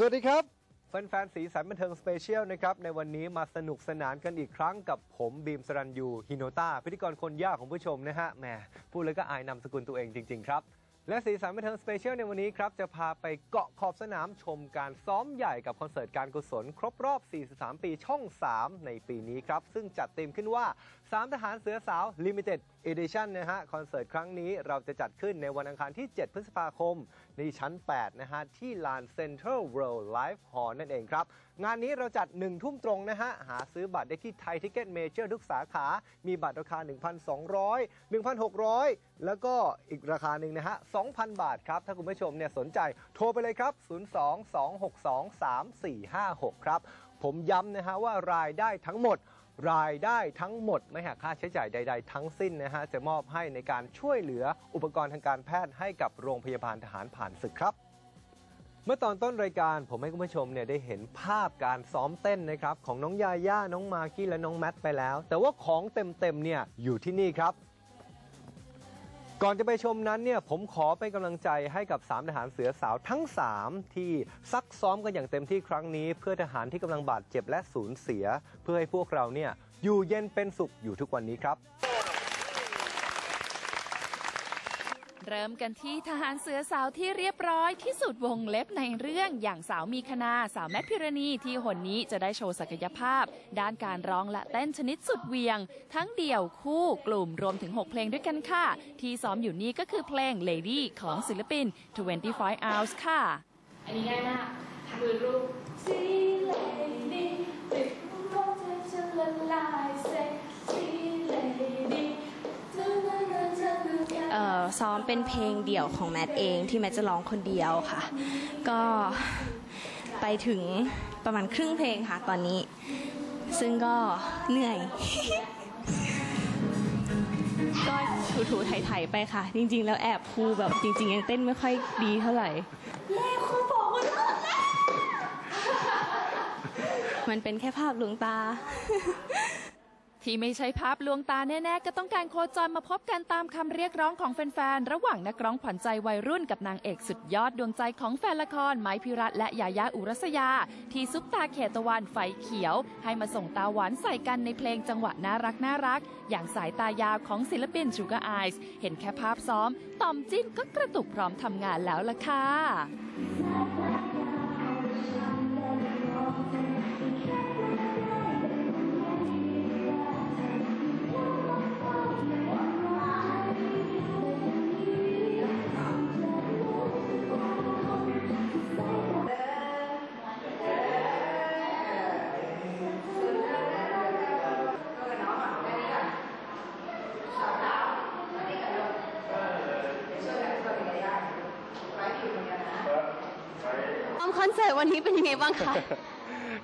สวัสดีครับ แฟนๆ สีสันบันเทิงสเปเชียลนะครับ ในวันนี้มาสนุกสนานกันอีกครั้งกับผมบีมสรัญยูฮิโนตาพิธีกรคนยากของผู้ชมนะฮะแหมพูดแล้วก็อายนำสกุลตัวเองจริง ๆ ครับ และสีสันบันเทิงสเปเชียลในวันนี้ครับ จะพาไปเกาะขอบสนามชมการซ้อมใหญ่กับคอนเสิร์ตการกุศลครบรอบ 43 ปีช่อง 3 ในปีนี้ครับ ซึ่งจัดเต็มขึ้นว่า 3 ทหารเสือสาว Limited Edition นะฮะคอนเสิร์ตครั้งนี้เราจะจัดขึ้นในวันอังคารที่ 7 พฤษภาคม นชั้น 8 นะฮะ ที่ลาน Central World Live Hall นั่นเองครับ งานนี้เราจัด 1 ทุ่มตรงนะฮะ หาซื้อบัตรได้ที่ไทยทิกเก็ตเมเจอร์ทุกสาขา มีบัตรราคา 1,200 1,600 แล้วก็อีกราคาหนึ่งนะฮะ 2,000 บาทครับ ถ้าคุณผู้ชมเนี่ยสนใจโทรไปเลยครับ 02-262-3456 ครับ ผมย้ำนะฮะว่ารายได้ทั้งหมด รายได้ทั้งหมดไม่หักค่าใช้จ่ายใด ๆ ทั้งสิ้นนะฮะจะมอบให้ในการช่วยเหลืออุปกรณ์ทางการแพทย์ให้กับโรงพยาบาลทหารผ่านศึกครับ เมื่อตอนต้นรายการผมให้คุณผู้ชมเนี่ยได้เห็นภาพการซ้อมเต้นนะครับของน้องยาย่าน้องมากี้และน้องแมทไปแล้ว แต่ว่าของเต็มๆเนี่ยอยู่ที่นี่ครับ ก่อนจะไปชมนั้นเนี่ยผมขอเป็นกำลังใจให้กับ 3 ทหารเสือสาวทั้ง 3 ที่ซักซ้อมกันอย่างเต็มที่ครั้งนี้ เพื่อทหารที่กำลังบาดเจ็บและสูญเสีย เพื่อให้พวกเราเนี่ยอยู่เย็นเป็นสุขอยู่ทุกวันนี้ครับ เริ่มกันที่ทหารเสือสาวที่เรียบร้อยที่สุดวงเล็บในเรื่องอย่างสาวมีคณาสาวแมทพิรณีที่หนนี้จะได้โชว์ศักยภาพ ด้านการร้องและเต้นชนิดสุดเวียง ทั้งเดี่ยวคู่กลุ่มรวมถึง 6 เพลงด้วยกันค่ะ ที่ซ้อมอยู่นี่ก็คือเพลง Lady ของศิลปิน 25 Hours ค่ะ อันนี้ง่ายมากมือรูป See lady ติดรูปเธอจะละลาย Say See ซ้อมเป็นเพลงเดี่ยวของแมทเองที่แมทจะร้องคนเดียวค่ะ ก็ไปถึงประมาณครึ่งเพลงค่ะตอนนี้ ซึ่งก็เหนื่อย ก็ถูๆไถๆไปค่ะ จริง ๆ แล้วแอบครูแบบจริง ๆ ยังเต้นไม่ค่อยดีเท่าไหร่มันเป็นแค่ภาพลวงตา ที่ไม่ใช่ภาพลวงตาแน่ ๆ ก็ต้องการโคจรมาพบกันตามคำเรียกร้องของแฟน ๆ ระหว่างนักร้องขวัญใจวัยรุ่นกับนางเอกสุดยอดดวงใจของแฟนละคร ไม้พิรัตและยายาอุรัสยา ที่ซุปตาเขตตะวันไฟเขียว ให้มาส่งตาหวานใส่กันในเพลงจังหวะน่ารักน่ารัก อย่างสายตายาวของศิลปิน Sugar Eyes เห็นแค่ภาพซ้อม ต่อมจิ้นก็กระตุกพร้อมทำงานแล้วล่ะค่ะ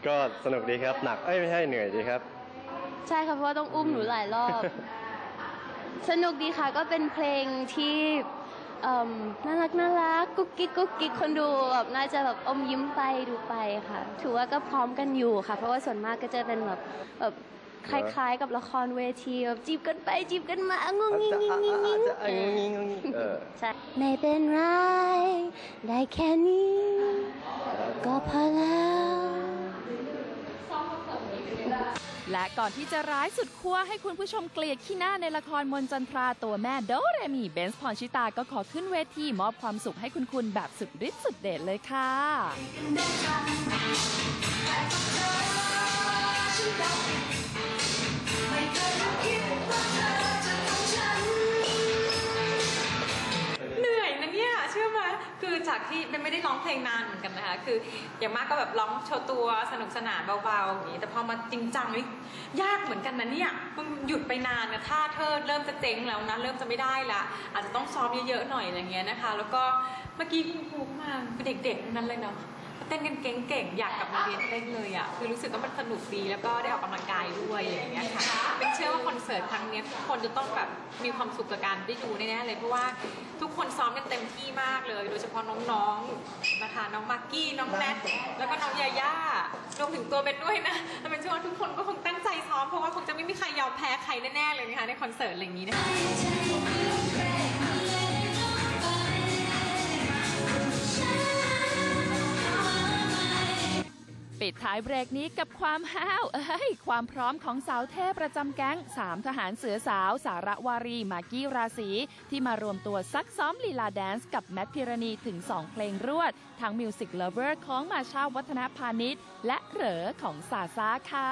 ก็สนุกดีครับหนักเอ้ยไม่ใช่เหนื่อยดีครับ ใช่ค่ะเพราะว่าต้องอุ้มหนูหลายรอบ สนุกดีค่ะก็เป็นเพลงที่เอิ่มน่ารักน่ารักกุ๊กกิ๊กกุ๊กกิ๊กคนดูแบบน่าจะแบบอมยิ้มไปดูไปค่ะ ถือว่าก็พร้อมกันอยู่ค่ะ เพราะว่าส่วนมากก็จะเป็นแบบแบบ คล้ายๆ กับละครเวทีแบบจีบกันไปจีบกันมางงงิงงิงงิงงิงจะเอ้ยงงงงเออใช่ไม่เป็นไร ได้แค่นี้ ก็พอแล้ว และก่อนที่จะร้ายสุดขั้วให้คุณผู้ชมเกลียดขี้หน้าในละครมนต์จันทราตัวแม่โดเรมีเบนซ์พรชิตาก็ขอขึ้นเวทีมอบความสุขให้คุณคุณแบบสุดฤทธิ์สุดเดชเลยค่ะ ที่เป็นไม่ได้ร้องเพลงนานเหมือนกันนะคะ คืออย่างมากก็แบบร้องโชว์ตัวสนุกสนานเบาๆอย่างนี้ แต่พอมาจริงจังนี่ยากเหมือนกันนะเนี่ยมึงหยุดไปนานนะท่าเธอเริ่มจะเจ๊งแล้วนะเริ่มจะไม่ได้ละอาจจะต้องซ้อมเยอะๆหน่อยอย่างเงี้ยนะคะ แล้วก็เมื่อกี้คุณครูมาเป็นเด็กๆนั้นเลยเนาะ เต้นกันเก่งๆอยากกลับมาเรียนเต้นเลยอะคือรู้สึกว่ามันสนุกดีแล้วก็ได้ออกกำลังกายด้วยอะไรอย่างเงี้ยค่ะเป็นเชื่อว่าคอนเสิร์ตครั้งนี้ทุกคนจะต้องแบบมีความสุขกับการได้ดูแน่ๆเลยเพราะว่าทุกคนซ้อมกันเต็มที่มากเลย โดยเฉพาะน้องๆนะคะน้องมากกี้น้องแมทแล้วก็น้องยาย่ารวมถึงตัวเบนด้วยนะแต่เป็นเชื่อว่าทุกคนก็คงตั้งใจซ้อมเพราะว่าคงจะไม่มีใครยอมแพ้ใครแน่ๆเลยนะคะในคอนเสิร์ตอะไรอย่างนี้นะคะ ปิดท้ายเบรกนี้กับความห้าวเอ้ยความพร้อมของสาวเทพประจำแก๊งสามทหารเสือสาว สาระวารีมากี้ราศีที่มารวมตัวซักซ้อมลีลาแดนซ์กับแมทพิรณีถึง 2 เพลงรวด ทั้งมิวสิกเลเวอร์ของมาชาวัฒนพาณิชย์ และเหรอของสาซาค่ะ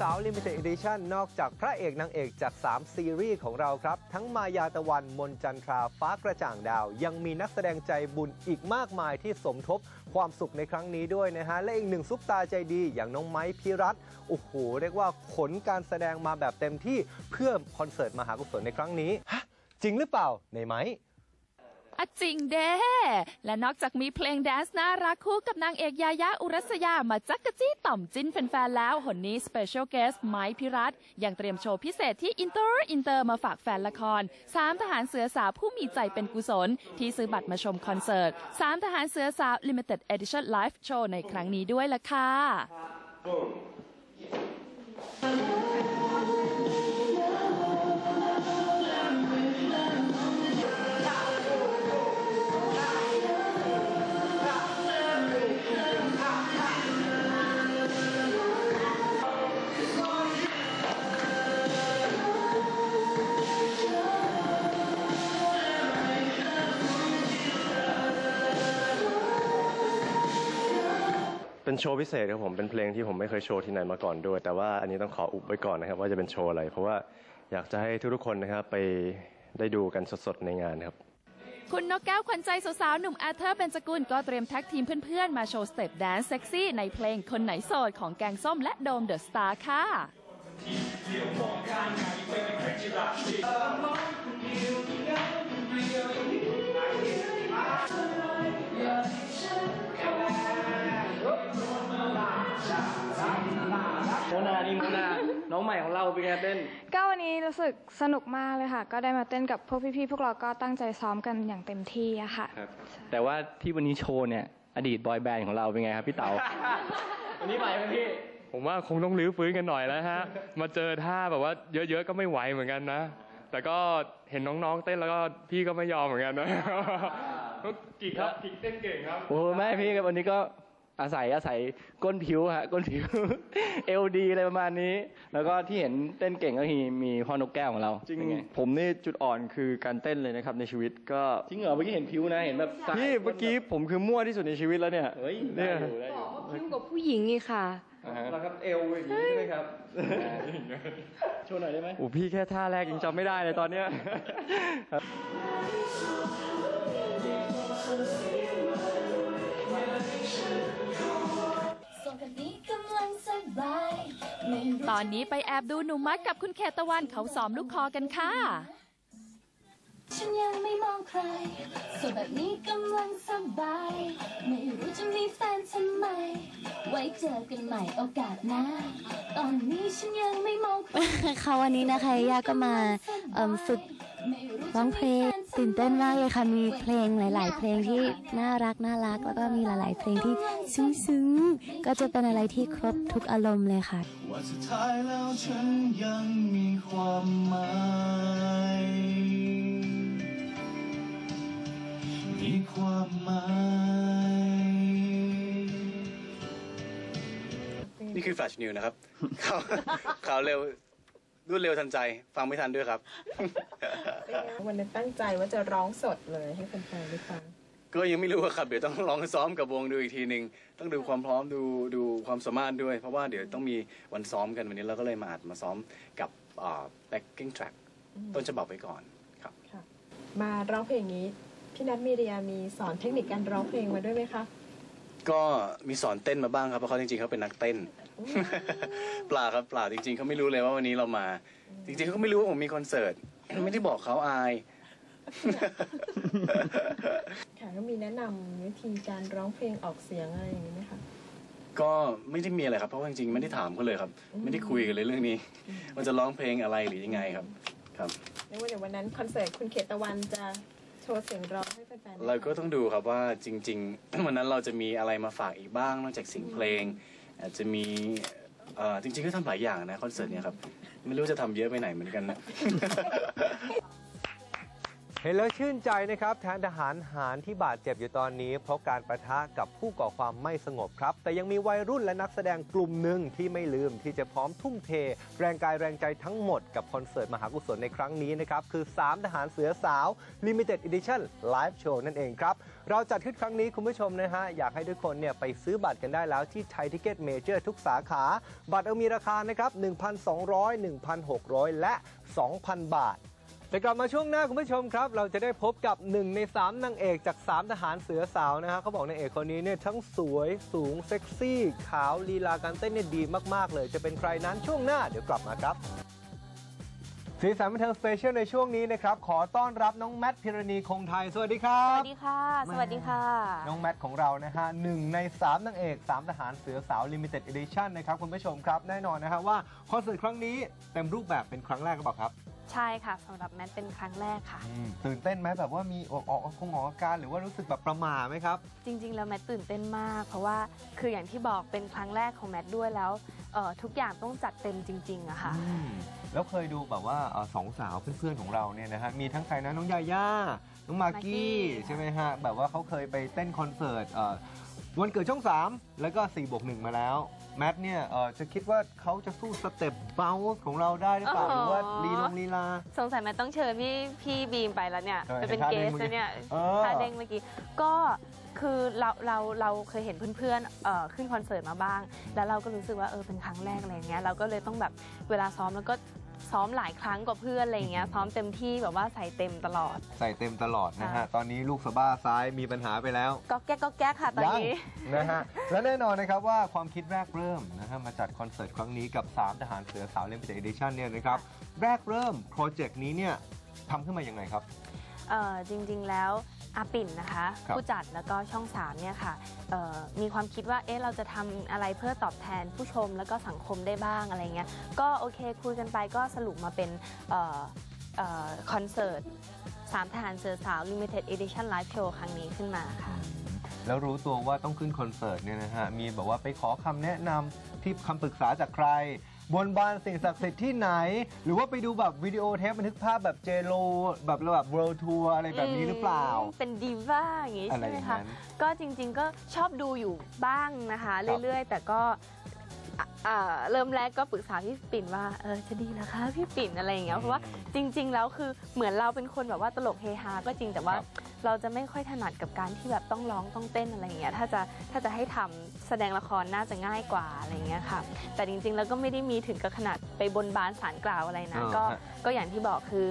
สาว Limited Edition นอกจากพระเอกนางเอกจาก 3 ซีรีส์ของเราครับ ทั้งมายาตะวันมนจันทราฟ้ากระจ่างดาว ยังมีนักแสดงใจบุญอีกมากมายที่สมทบความสุขในครั้งนี้ด้วยนะฮะ และอีกหนึ่งซุปตาใจดีอย่างน้องไม้พิรัตโอ้โห เรียกว่าขนการแสดงมาแบบเต็มที่เพื่อคอนเสิร์ตมหากุศลในครั้งนี้ฮะจริงหรือเปล่าในไหม อะจริงเด้และนอกจากมีเพลงแดนซ์น่ารักคู่กับนางเอกยายาอุรัสยามาจักกะจี้ต่อมจิ้นแฟนๆแล้วหนนี้สเปเชียลเกสไม้พิรัตยังเตรียมโชว์พิเศษที่อินเตอร์อินเตอร์มาฝากแฟนละครสามทหารเสือสาวผู้มีใจเป็นกุศล ที่ซื้อบัตรมาชมคอนเสิร์ตสามทหารเสือสาว Limited Edition Live Show ในครั้งนี้ด้วยล่ะค่ะ เป็นโชว์พิเศษครับผมเป็นเพลงที่ผมไม่เคยโชว์ที่ไหนมาก่อนด้วย แต่ว่าอันนี้ต้องขออุบไว้ก่อนนะครับว่าจะเป็นโชว์อะไร เพราะว่าอยากจะให้ทุกๆคนนะครับไปได้ดูกันสดๆในงานครับ คุณนกแก้วขวัญใจสาวๆหนุ่มอาเธอร์เบนจกุลก็เตรียมแท็กทีมเพื่อนๆ มาโชว์สเต็ปแดนซ์เซ็กซี่ในเพลงคนไหนโสดของแกงส้มและโดมเดอะสตาร์ค่ะ โมนานี่โมนา น้องใหม่ของเราเป็นไงเต้น ก็วันนี้รู้สึกสนุกมากเลยค่ะ ก็ได้มาเต้นกับพวกพี่ๆ พวกเราก็ตั้งใจซ้อมกันอย่างเต็มที่อะค่ะ ครับ แต่ว่าที่วันนี้โชว์เนี่ย อดีตบอยแบนด์ของเราเป็นไงครับพี่เต๋า วันนี้ไหวไหมพี่ ผมว่าคงต้องรื้อฟื้นกันหน่อยแล้วฮะ มาเจอท่าแบบว่าเยอะๆ ก็ไม่ไหวเหมือนกันนะ แต่ก็เห็นน้องๆ เต้นแล้วก็พี่ก็ไม่ยอมเหมือนกันนะก็กิกครับกิกเต้นเก่งครับ โอ้แม่พี่ครับวันนี้ก็ อาศัยอาศัยก้นผิวฮะก้นผิวเอลดีอะไรประมาณนี้ แล้วก็ที่เห็นเต้นเก่งก็มีมีพ่อนกแก้วของเราจริงเป็นไงผมนี่จุดอ่อนคือการเต้นเลยนะครับในชีวิตก็จริงเหรอเมื่อกี้เห็นผิวนะเห็นแบบสายพี่เมื่อกี้ผมคือมั่วที่สุดในชีวิตแล้วเนี่ยเฮ้ยได้เนี่ยอยู่ได้อยู่พิ้วกับผู้หญิงอีกค่ะอ่าฮะแล้วครับเอวอย่างนี้ใช่ไหมครับโชว์หน่อยได้ไหมโอ้พี่แค่ท่าแรกยังจำไม่ได้เลยตอนเนี้ย ตอนนี้ไปแอบดูหนุ่มมัดกับคุณเขตตะวันเขาซ้อมลูกคอกันค่ะ ฉันยังไม่มองใครส่วนแบบนี้กำลังสบาย ไม่รู้จะมีแฟนทำไม ไว้เจอกันใหม่โอกาสหน้า ตอนนี้ฉันยังไม่มองใครค่ะวันนี้นะคะย่าก็มาเอิ่มฝึกร้องเพลงตื่นเต้นมากเลยค่ะมีเพลงหลาย ๆ เพลงที่น่ารักน่ารัก แล้วก็มีหลาย ๆ เพลงที่ซึ้งๆก็จะเป็นอะไรที่ครบทุกอารมณ์เลยค่ะว่าสุดท้ายแล้วฉันยังมีความหมาย มีความหมาย นี่คือ Flash News นะครับ ข่าวข่าวเร็วรวดเร็วทันใจ ฟังไม่ทันด้วยครับ วันนั้นตั้งใจว่าจะร้องสดเลยให้แฟนๆได้ฟัง ก็ยังไม่รู้อะครับ เดี๋ยวต้องลองซ้อมกับวงดูอีกทีหนึ่งต้องดูความพร้อมดูดูความสามารถด้วย เพราะว่าเดี๋ยวต้องมีวันซ้อมกันวันนี้เราก็เลยมาอัดมาซ้อมกับอ่า backing track ต้นฉบับไว้ก่อนครับมาร้องเพลงนี้ พี่นัทมีเรียมีสอนเทคนิคการร้องเพลงมาด้วยไหมคะ ก็มีสอนเต้นมาบ้างครับเพราะเขาจริงๆเขาเป็นนักเต้น เปล่าครับเปล่าจริง ๆเขาไม่รู้เลยว่าวันนี้เรามา จริงๆเขาก็ไม่รู้ว่าผมมีคอนเสิร์ต ไม่ได้บอกเขาอายค่ะก็มีแนะนำวิธีการร้องเพลงออกเสียงอะไรอย่างนี้ไหมคะก็ไม่ได้มีอะไรครับเพราะว่าจริงๆไม่ได้ถามเขาเลยครับ ไม่ได้คุยกันเลยเรื่องนี้ว่าจะร้องเพลงอะไรหรือยังไงครับ ครับในวันเดี๋ยววันนั้นคอนเสิร์ตคุณเขตตะวันจะโชว์เสียงร้องให้แฟนๆเราก็ต้องดูครับว่าจริง ๆ วันนั้นเราจะมีอะไรมาฝากอีกบ้าง นอกจากเสียงเพลง อาจจะมีเอ่อจริงๆก็ทำหลายอย่างนะคอนเสิร์ตเนี่ยครับ ไม่รู้จะทำเยอะไปไหนเหมือนกันนะ เห็นแล้วชื่นใจนะครับแทนทหารหารที่บาดเจ็บอยู่ตอนนี้ เพราะการประทะกับผู้ก่อความไม่สงบครับ แต่ยังมีวัยรุ่นและนักแสดงกลุ่มหนึ่งที่ไม่ลืมที่จะพร้อมทุ่มเท แรงกายแรงใจทั้งหมดกับคอนเสิร์ตมหากุศลในครั้งนี้นะครับ คือ 3 ทหารเสือสาว Limited Edition Live Show นั่นเองครับ เราจัดขึ้นครั้งนี้คุณผู้ชมนะฮะ อยากให้ทุกคนเนี่ยไปซื้อบัตรกันได้แล้วที่ไทยทิเก็ตเมเจอร์ทุกสาขา บัตรเอามีราคานะครับ1,200 1,600 และ 2,000 บาท แต่กลับมาช่วงหน้าคุณผู้ชมครับ เราจะได้พบกับ 1 ใน 3นางเอกจาก 3 ทหารเสือสาวนะฮะเขาบอกนางเอกคนนี้เนี่ยทั้งสวยสูงเซ็กซี่ ขาวลีลาการเต้นเนี่ยดีมาก ๆ เลย จะเป็นใครนั้นช่วงหน้าเดี๋ยวกลับมาครับสีสันบันเทิงสเปเชียลในช่วงนี้นะครับ ขอต้อนรับน้องแมทพิรณีคงไทย สวัสดีครัสบวัสดีค่ะ สวัสดีค่ะ น้องแมทของเรานะฮะหนึ่งใน3นางเอก 3 ทหารเสือสาว Limited Edition นะครับ คุณผู้ชมครับ แน่นอนนะฮะว่าคอนเสิร์ตครั้งนี้เต็มรูปแบบเป็นครั้งแรกหรือเปล่าครับ ใช่ค่ะสำหรับแมทเป็นครั้งแรกค่ะอืมตื่นเต้นไหมแบบว่ามีออกออกคงออกอาการหรือว่ารู้สึกแบบประหม่าไหมครับ จริง ๆ แล้วแมทตื่นเต้นมาก เพราะว่าคืออย่างที่บอกเป็นครั้งแรกของแมทด้วยแล้วเอ่อทุกอย่างต้องจัดเต็มจริงๆอะค่ะ อืมแล้วเคยดูแบบว่าเอ่อสองสาวเพื่อนๆของเราเนี่ยนะฮะมีทั้งใครนะน้องยาย่าน้องมากมากกี้กี้ใช่ไหมฮะแบบว่าเขาเคยไปเต้นคอนเสิร์ตเอ่อวันเกิดช่อง 3 แล้วก็4บวก1มาแล้ว แมทเนี่ยเอ่อจะคิดว่าเขาจะสู้สเต็ปเบลของเราได้หรือเปล่า หรือว่าลีลงลีลา สงสัยแมทต้องเชิญพี่พี่บีมไปแล้วเนี่ยเออไปเป็นเห็เกนท่าสเด้งเมื่อกี้นะเนี่ยเออท่าเด้งเมื่อกี้ ก็คือเราเราเราเคยเห็นเพื่อนๆเอ่อขึ้นคอนเสิร์ตมาบ้าง แล้วเราก็รู้สึกว่าเออเป็นครั้งแรกอะไรอย่างเงี้ยเราก็เลยต้องแบบเวลาซ้อมแล้วก็ ซ้อมหลายครั้งกว่าเพื่อนอะไรอย่างเงี้ยซ้อมเต็มที่แบบว่าใส่เต็มตลอด ใส่เต็มตลอดนะฮะค่ะตอนนี้ลูกสะบ้าซ้ายมีปัญหาไปแล้วก็แก๊กก็แก๊กค่ะตอนนี้ยังนะฮะ และแน่นอนนะครับว่าความคิดแรกเริ่มนะฮะมาจัดคอนเสิร์ตครั้งนี้กับ 3 ทหารเสือสาวเลมปิกเอดิชันเนี่ยนะครับ แรกเริ่มโปรเจกต์นี้เนี่ยทำขึ้นมาอย่างไรครับ เอ่อจริงๆแล้ว อาปิ่นนะคะ ครับ ผู้จัดแล้วก็ช่อง3เนี่ยค่ะเอ่อมีความคิดว่าเอ๊ะเราจะทำอะไรเพื่อตอบแทนผู้ชมแล้วก็สังคมได้บ้างอะไรเงี้ยก็โอเคคุยกันไปก็สรุปมาเป็นเอ่อเอ่อคอนเสิร์ตสามทหารเสือสาว Limited Edition Live Show ครั้งนี้ขึ้นมาค่ะ แล้วรู้ตัวว่าต้องขึ้นคอนเสิร์ตเนี่ยนะฮะ มีแบบว่าไปขอคำแนะนำที่คำปรึกษาจากใคร บนบานสิ่งศักดิ์สิทธิ์ที่ไหน หรือว่าไปดูแบบวิดีโอเทปบันทึกภาพแบบเจโลแบบแบบ world tour อะไรแบบนี้หรือเปล่า เป็นดีว่าอย่างงี้อะไรใช่ไหมอย่างคะนั้น ก็จริงๆก็ชอบดูอยู่บ้างนะคะ ครับ เรื่อยๆ แต่ก็อะอ่าเริ่มแรกก็ปรึกษาพี่ปิ่นว่าเออจะดีนะคะพี่ปิ่นอะไรอย่างเงี้ยเพราะว่าจริง ๆ แล้วคือเหมือนเราเป็นคนแบบว่าตลกเฮฮาก็จริงแต่ว่า เราจะไม่ค่อยถนัดกับการที่แบบต้องร้องต้องเต้นอะไรอย่างเงี้ยถ้าจะถ้าจะให้ทำแสดงละครน่าจะง่ายกว่าอะไรอย่างเงี้ยค่ะแต่จริงๆ แล้วก็ไม่ได้มีถึงกับขนาดไปบนบานสารกล่าวอะไรนะอ่าก็ฮะก็อย่างที่บอกคือ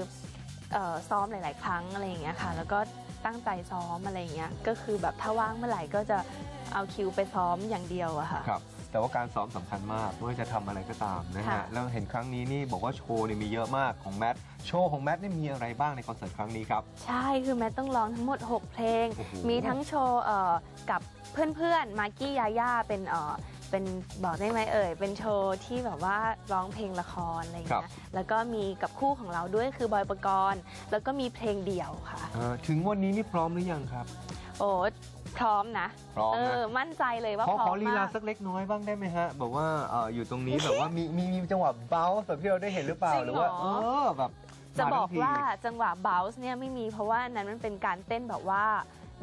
เอ่อซ้อมหลาย ๆ ครั้งอะไรอย่างเงี้ยค่ะ แล้วก็ตั้งใจซ้อมอะไรอย่างเงี้ยก็คือแบบถ้าว่างเมื่อไหร่ก็จะเอาคิวไปซ้อมอย่างเดียวอะค่ะครับ แต่ว่าการซ้อมสำคัญมากไม่ว่าจะทำอะไรก็ตามนะฮะค่ะแล้วเห็นครั้งนี้นี่บอกว่าโชว์เนี่ยมีเยอะมากของแมทโชว์ของแมทนี่มีอะไรบ้างในคอนเสิร์ตครั้งนี้ครับ ใช่คือแมทต้องร้องทั้งหมด 6 เพลงโอ้โหมีทั้งโชว์เอ่อกับเพื่อนๆ มากกี้ยาย่าเป็นเอ่อเป็นบอกได้ไหมเอ่ย เป็นโชว์ที่แบบว่าร้องเพลงละครอะไรอย่างเงี้ย แล้วก็มีกับคู่ของเราด้วยคือบอยปกรณ์ แล้วก็มีเพลงเดี่ยวค่ะเอ่อถึงวันนี้นี่พร้อมหรือยังครับ โอ้พร้อมนะพร้อมนะ เออมั่นใจเลยว่าขอพร้ขออมลีลามาก สักเล็กน้อยบ้างได้ไหมฮะแบบว่าเอ่ออยู่ตรงนี้แบบว่ามีมีมีจังหวะเบลแบบที่เราได้เห็นหรือเปล่าจริงหรือว่าเหรอ เออแบบจะมบทั้องกที ว่าจังหวะบ o ลส์เนี่ยไม่มีเพราะว่าอันนั้นมันเป็นการเต้นแบบว่า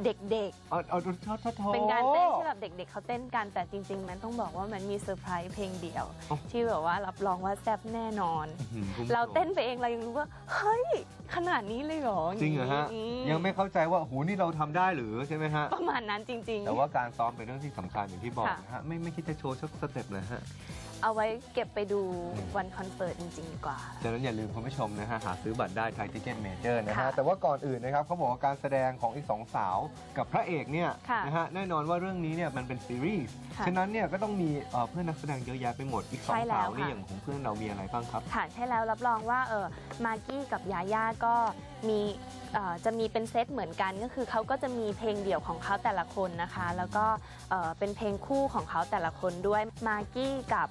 เด็กๆ เอาเอาทอทอทอเป็นการเต้นที่แบบเด็ก ๆเขาเต้นกันแต่จริง ๆ มันต้องบอกว่ามันมีเซอร์ไพรส์เพลงเดียวที่แบบว่ารับรองว่าแซ่บแน่นอน อื้อหือคุณผู้ชมเราเต้นไปเองเรายังรู้ว่า เฮ้ย ขนาดนี้เลยเหรอจริงเหรอฮะ มยังไม่เข้าใจว่าโหนี่เราทำได้หรือใช่ไหมฮะ ประมาณนั้นจริงแต่ว่าการซ้อมเป็นเรื่องที่สำคัญอย่างที่บอกค่ะ นะฮะ ไม่ไม่คิดจะโชว์สักสเต็ปเลยฮะๆ เอาไว้เก็บไปดูวันคอนเสิร์ตจริง ๆ ดีกว่าฉะนั้นอย่าลืมคุณผู้ชมนะฮะหาซื้อบัตรได้ไทยทิเก็ตเมเจอร์นะฮะค่ะแต่ว่าก่อนอื่นนะครับเขาบอกว่าการแสดงของอีกสองสาวกับพระเอกเนี่ยค่ะนะฮะแน่นอนว่าเรื่องนี้เนี่ยมันเป็นซีรีส์ค่ะฉะนั้นเนี่ยก็ต้องมีเอ่อเพื่อนนักแสดงเยอะแยะไปหมดอีกสองใช่แล้วสาวนี่ค่ะ อย่างของเพื่อนเรามีอะไรบ้างครับ ค่ะใช่แล้วรับรองว่าเออมากกี้กับยาย่าก็ มีเอ่อจะมีเป็นเซตเหมือนกันก็คือเขาก็จะมีเพลงเดี่ยวของเขาแต่ละคนนะคะ แล้วก็เอ่อเป็นเพลงคู่ของเขาแต่ละคนด้วยมากกี้กับ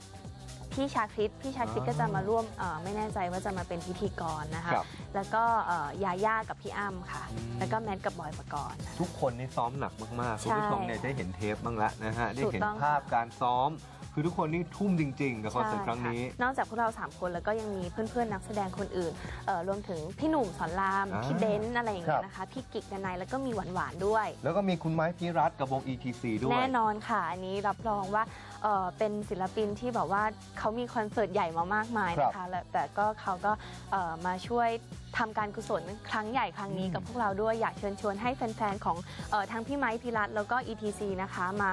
พี่ชาคริตพี่ชาคริตอ๋อก็จะมาร่วมเอ่อไม่แน่ใจว่าจะมาเป็นพิธีกรนะคะครับแล้วก็เอ่อยาย่ากับพี่อ้ำค่ะ แล้วก็แมทกับบอยปกรณ์ทุกคนนี่ซ้อมหนักมากๆใช่คุณผู้ชมเนี่ยได้เห็นเทปบ้างละนะฮะได้เห็นถูกต้องภาพการซ้อม คือทุกคนนี่ทุ่มจริง ๆ กับคอนเสิร์ตครั้งนี้ใช่ะนอกจากพวกเรา 3 คนแล้วก็ยังมีเพื่อนๆนักแสดงคนอื่นเอ่อรวมถึงพี่หนุ่มสอนรามอ่าพี่เบนซ์อะไรอย่างเงี้ครัยบนะคะพี่กิกดนายแล้วก็มีหวานๆด้วย แล้วก็มีคุณไม้พิรัตน์กับวง ETC ด้วย แน่นอนค่ะ อันนี้รับรองว่าเอ่อเป็นศิลปินที่แบบว่าเขามีคอนเสิร์ตใหญ่มามากมายนะคะและแต่ก็เขาก็เอ่อมาช่วยทำการกุศลครั้งใหญ่ครั้งนี้กับพวกเราด้วยอยากเชิญชวนให้แฟนๆ ของเอ่อทั้งพี่ไม้พิรัตน์แล้วก็ ETC นะคะมา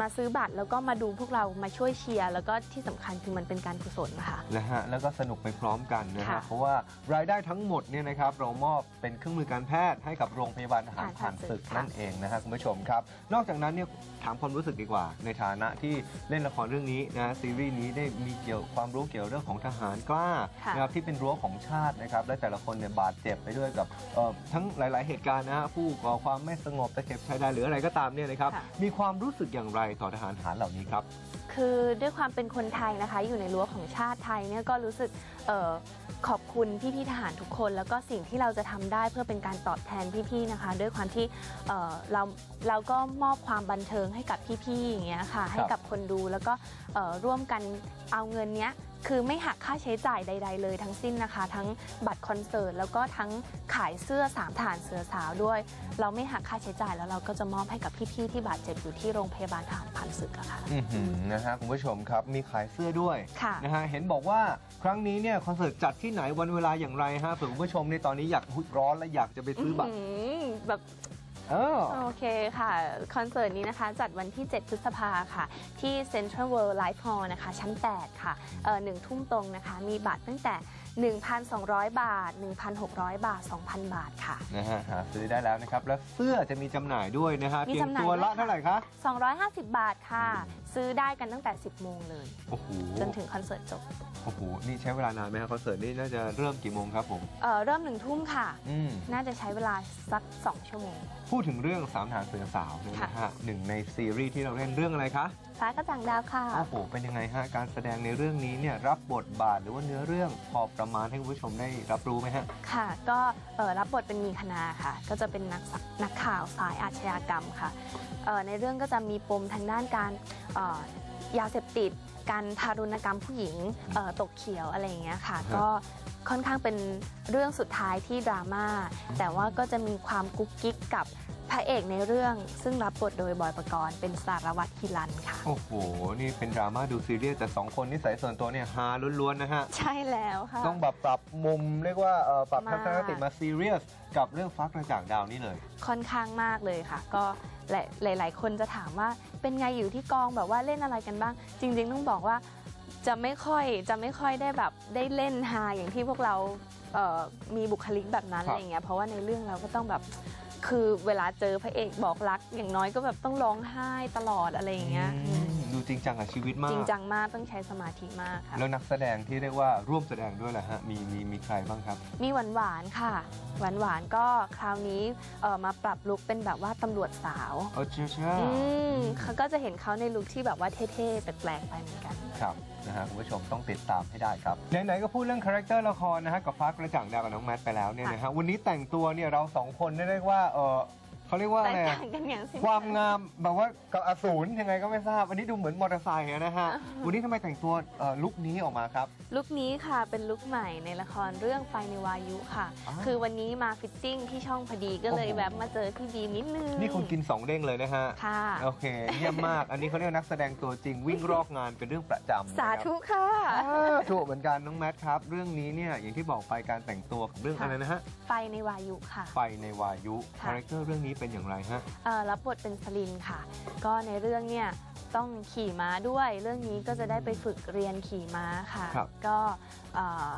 มาซื้อบัตรแล้วก็มาดูพวกเรามาช่วยเชียร์แล้วก็ที่สำคัญคือมันเป็นการกุศลนะคะ นะฮะแล้วก็สนุกไปพร้อมกันนะฮะค่ะเพราะว่ารายได้ทั้งหมดเนี่ยนะครับเรามอบเป็นเครื่องมือการแพทย์ให้กับโรงพยาบาลทหารผ่านศึกนั่นเองนะฮะคุณผู้ชมครับ นอกจากนั้นเนี่ยถามความรู้สึกดีกว่า ในฐานะที่เล่นละครเรื่องนี้นะซีรีส์นี้ได้มีเกี่ยวความรู้เกี่ยวเรื่องของทหารกล้าค่ะนะครับที่เป็นรั้วของชาตินะครับและแต่ละคนเนี่ยบาดเจ็บไปด้วยกับเอ่อทั้งหลาย ๆ เหตุการณ์นะฮะผู้ก่อความไม่สงบตะเข็บชายแดนหรืออะไรก็ตามเนี่ยนะครับค่ะ มีความรู้สึกอย่างไรต่อทหารหารเหล่านี้ครับ คือด้วยความเป็นคนไทยนะคะ อยู่ในรั้วของชาติไทยเนี่ยก็รู้สึกออขอบคุณพี่ๆทหารทุกคน แล้วก็สิ่งที่เราจะทำได้เพื่อเป็นการตอบแทนพี่ๆนะคะ ด้วยความที่เออเราเราก็มอบความบันเทิงให้กับพี่ๆอย่างเงี้ยค่ะ ให้กับคนดูแล้วก็ออร่วมกันเอาเงินเนี้ย คือไม่หักค่าใช้จ่ายใด ๆ เลยทั้งสิ้นนะคะ ทั้งบัตรคอนเสิร์ตแล้วก็ทั้งขายเสื้อสามฐานเสือสาวด้วย เราไม่หักค่าใช้จ่ายแล้วเราก็จะมอบให้กับพี่ๆที่บาดเจ็บอยู่ที่โรงพยาบาลทหารพันศึกอะค่ะอื้อหือนะฮะคุณผู้ชมครับมีขายเสื้อด้วยค่ะ นะฮะเห็นบอกว่าครั้งนี้เนี่ยคอนเสิร์ตจัดที่ไหนวันเวลาอย่างไรฮะเผื่อคุณผู้ชมในตอนนี้อยากหุยร้อนและอยากจะไปซื้อบัตร อื้อหือแบบเออ โอเคค่ะ คอนเสิร์ตนี้นะคะจัดวันที่ 7 พฤษภาค่ะ ที่ Central World Life Hall นะคะ ชั้น 8 ค่ะเอ่อหนึ่งทุ่มตรงนะคะ มีบัตรตั้งแต่ 1,200 บาท 1,600 บาท 2,000 บาทค่ะ นะฮะหาซื้อได้แล้วนะครับ แล้วเสื้อจะมีจำหน่ายด้วยนะฮะมีเพียงจำหน่ายตัวละด้วยค่ะ เท่าไหร่คะ 250 บาทค่ะ ซื้อได้กันตั้งแต่ 10 โมงเลย โอ้โห จนถึงคอนเสิร์ตจบ โอ้โหนี่ใช้เวลานานไหมฮะคอนเสิร์ตนี่น่าจะเริ่มกี่โมงครับผม เอ่อเริ่มหนึ่งทุ่มค่ะ อืม น่าจะใช้เวลาสัก 2 ชั่วโมง พูดถึงเรื่องสามฐานเสือสาวเนี่ยนะฮะหนึ่งในซีรีส์ที่เราเล่นเรื่องอะไรคะฟ้ากระจ่างดาวค่ะ โอ้โหเป็นยังไงฮะการแสดงในเรื่องนี้เนี่ยรับบทบาทหรือว่าเนื้อเรื่องพอประมาณให้คุณผู้ชมได้รับรู้ไหมฮะ ค่ะ ก็เอ่อรับบทเป็นมีคณาค่ะ ก็จะเป็นนักสักนักข่าวสายอาชญากรรมค่ะเอ่อในเรื่องก็จะมีปมทางด้านการเอ่อยาเสพติด การทารุณกรรมผู้หญิงเอ่อตกเขียวอะไรอย่างเงี้ยค่ะครับก็ค่อนข้างเป็นเรื่องสุดท้ายที่ดราม่าแต่ว่าก็จะมีความกุ๊กกิ๊กกับพระเอกในเรื่องซึ่งรับบทโดยบอยปกรณ์เป็นสารวัตรฮิรันค่ะ โอ้โห นี่เป็นดราม่าดูซีเรียสแต่สองคนนิสัยส่วนตัวเนี่ยฮาล้วนๆ นะฮะ ใช่แล้วค่ะ ต้องแบบปรับมุมเรียกว่าเอ่อปรับทัศนคติมากมาซีเรียสกับเรื่องฟักกระจ่างดาวนี่เลย ค่อนข้างมากเลยค่ะ ก็ หลายหลาย ๆ คนจะถามว่าเป็นไงอยู่ที่กองแบบว่าเล่นอะไรกันบ้าง จริง ๆ ต้องบอกว่าจะไม่ค่อยจะไม่ค่อยได้แบบได้เล่นฮาอย่างที่พวกเรามีบุคลิกแบบนั้นอะไรเงี้ยเพราะว่าในเรื่องเราก็ต้องแบบ คือเวลาเจอพระเอกบอกรัก อย่างน้อยก็แบบต้องร้องไห้ตลอดอะไรอย่างเงี้ยอืมดูจริงจังกับชีวิตมาก จริงจังมากต้องใช้สมาธิมากค่ะ แล้วนักแสดงที่เรียกว่าร่วมแสดงด้วยแหละฮะ มีมีมีใครบ้างครับ มีหวานหวานๆค่ะ หวานหวานๆก็คราวนี้เอ่อมาปรับลุคเป็นแบบว่าตำรวจสาวเออเชื่อเชื่ออืมเขาก็จะเห็นเขาในลุคที่แบบว่าเท่ๆแปลกๆไปเหมือนกัน ครับ นะฮะคุณผู้ชมต้องติดตามให้ได้ครับไหนๆก็พูดเรื่องคาแรคเตอร์ละครนะฮะกับฟ้ากระจ่างดาวกับน้องแมทไปแล้วเนี่ยนะฮะวันนี้แต่งตัวเนี่ยเราสองคนเนี่ยเรียกว่าเออ เขาเรียกว่าแตอะไรกอะต่างกันอย่างสิ้นความงามแบบว่ากับอสูรยังไงก็ไม่ทราบ อันนี้ดูเหมือนมอเตอร์ไซค์นะฮะ วันนี้ทำไมแต่งตัวเอ่อลุคนี้ออกมาครับ ลุคนี้ค่ะเป็นลุคใหม่ในละครเรื่องไฟในวายุค่ะอ้าวคือวันนี้มาฟิตติ้งที่ช่องพอดีก็เลยโอ้โหแวบมาเจอพี่บีมนิดนึง นี่คุณกินสองเด้งเลยนะฮะ ค่ะ โอเคเยี่ยมมาก อันนี้เขาเรียกนักแสดงตัวจริงวิ่งรอกงานเป็นเรื่องประจำนะครับสาธุค่ะอ่าถูกเหมือนกันน้องแมทครับ เรื่องนี้เนี่ยอย่างที่บอกไปการแต่งตัวกับเรื่องค่ะอะไรนะฮะ ไฟในวายุค่ะ ไฟในวายุค่ะคาแรคเตอร์เรื่องนี้เป็นอย่างไรฮะเอ่อรับบทเป็นสลินค่ะ ก็ในเรื่องเนี่ยต้องขี่ม้าด้วย เรื่องนี้ก็จะได้ไปฝึกเรียนขี่ม้าค่ะครับก็เอ่อ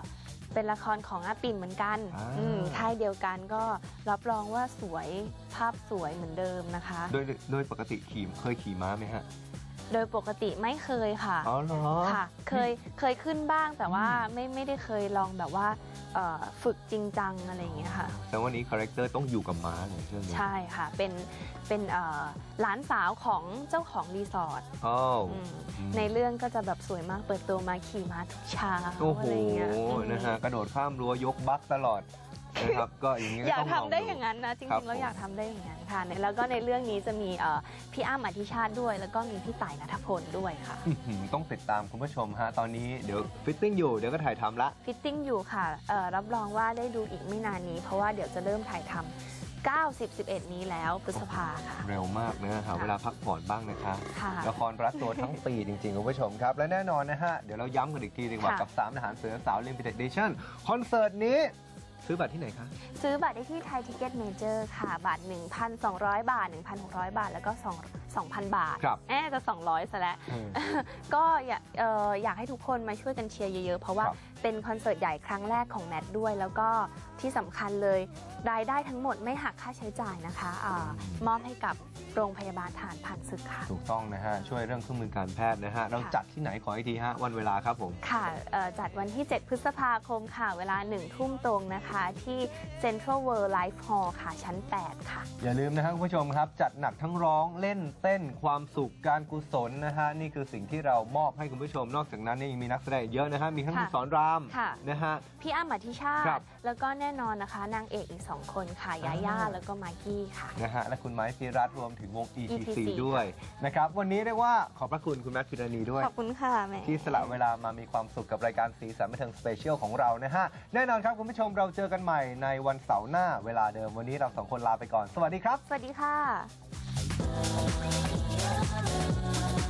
เป็นละครของอาปิ่นเหมือนกันอ่าอืมค่ายเดียวกันก็รับรองว่าสวยภาพสวยเหมือนเดิมนะคะ โดยโดยปกติขี่เคยขี่ม้าไหมฮะ โดยปกติไม่เคยค่ะอ๋อเหรอค่ะ เคยเคยขึ้นบ้างแต่ว่าไม่ไม่ได้เคยลองแบบว่าเอ่อฝึกจริงจังอะไรอย่างเงี้ยค่ะ แต่วันนี้คาแรคเตอร์ต้องอยู่กับม้าในเรื่องนี้ใช่ค่ะ เป็นเป็นเอ่อหลานสาวของเจ้าของรีสอร์ทอ้าวอืมอืมในเรื่องก็จะแบบสวยมากเปิดตัวมาขี่ม้าทุกเช้าโอ้โหอะไรอย่างเงี้ยอืมนะฮะกระโดดข้ามรั้วยกบักตลอด นะครับก็อย่างนี้ก็อยากต้องลทำองได้อย่างนั้นนะจครัริบงๆแล้วผมอยากทำได้อย่างนั้นค่ะในแล้วก็ในเรื่องนี้จะมีเอ่อพี่อ้ำอธิชาติด้วย แล้วก็มีพี่ต่ายนัทพลด้วยค่ะอื้อหือต้องติดตามคุณผู้ชมฮะตอนนี้เดี๋ยวฟิตติ้งอยู่เดี๋ยวก็ถ่ายทำละฟิตติ้งอยู่ค่ะเอ่อรับรองว่าได้ดูอีกไม่นานนี้ เพราะว่าเดี๋ยวจะเริ่มถ่ายทำ90 11 นี้แล้วพฤษภาค่ะ เร็วมากนะฮะหาเวลาพักผ่อนบ้างนะคะค่ะละครรัดตัวทั้งปีจริงๆ คุณผู้ชมครับ และแน่นอนนะฮะ เดี๋ยวเราย้ำกันอีกทีดีกว่าค่ะกับ 3 ทหารเสือสาว Limited Edition คอนเสิร์ตนี้ ซื้อบัตรที่ไหนคะ ซื้อบัตรได้ที่ไทยทิกเก็ตเมเจอร์ค่ะ บัตร 1,200 บาท 1,600 บาท แล้วก็2 2,000 บาทครับแอบจะ 200ซะแล้วอืมก็อยากเอ่ออยากให้ทุกคนมาช่วยกันเชียร์เยอะๆ เพราะว่าครับเป็นคอนเสิร์ตใหญ่ครั้งแรกของแมทด้วย แล้วก็ที่สำคัญเลยรายได้ทั้งหมดไม่หักค่าใช้จ่ายนะคะอามอบให้กับโรงพยาบาลฐานผ่านศึกค่ะ ถูกต้องนะฮะ ช่วยเรื่องเครื่องมือการแพทย์นะฮะ เราจัดที่ไหนขออีกทีฮะ วันเวลาครับผม ค่ะเอ่อจัดวันที่ 7 พฤษภาคมค่ะ เวลา1ทุ่มตรงนะคะ ที่ Central World Life Hall ค่ะ ชั้น 8 ค่ะ อย่าลืมนะฮะคุณผู้ชมครับ จัดหนักทั้งร้องเล่นเต้นความสุขการกุศลนะฮะนี่คือสิ่งที่เรามอบให้คุณผู้ชม นอกจากนั้นเนี่ยยังมีนักแสดงอีกเยอะนะฮะมีทั้งค่ะคุณสอนรามค่ะนะฮะพี่อ้ำอธิชาครัติบแล้วก็แน่นอนนะคะ นางเอกอีก 2 คนค่ะยาย่าอ่าแล้วก็มากกี้ค่ะนะฮะและคุณไม้พิรัตน์รวมถึงวง ETC, ETC ด้วยนะครับวันนี้เรียกว่าขอบพระคุณคุณแมทพิรณีด้วยขอบคุณค่ะแม่ที่สละเวลามามีความสุขกับรายการสีสันบันเทิงสเปเชียลของเรานะฮะแน่นอนครับคุณผู้ชมเราเจอกันใหม่ในวันเสาร์หน้าเวลาเดิมวันนี้เราสองคนลาไปก่อน สวัสดีครับ สวัสดีค่ะ Oh, oh,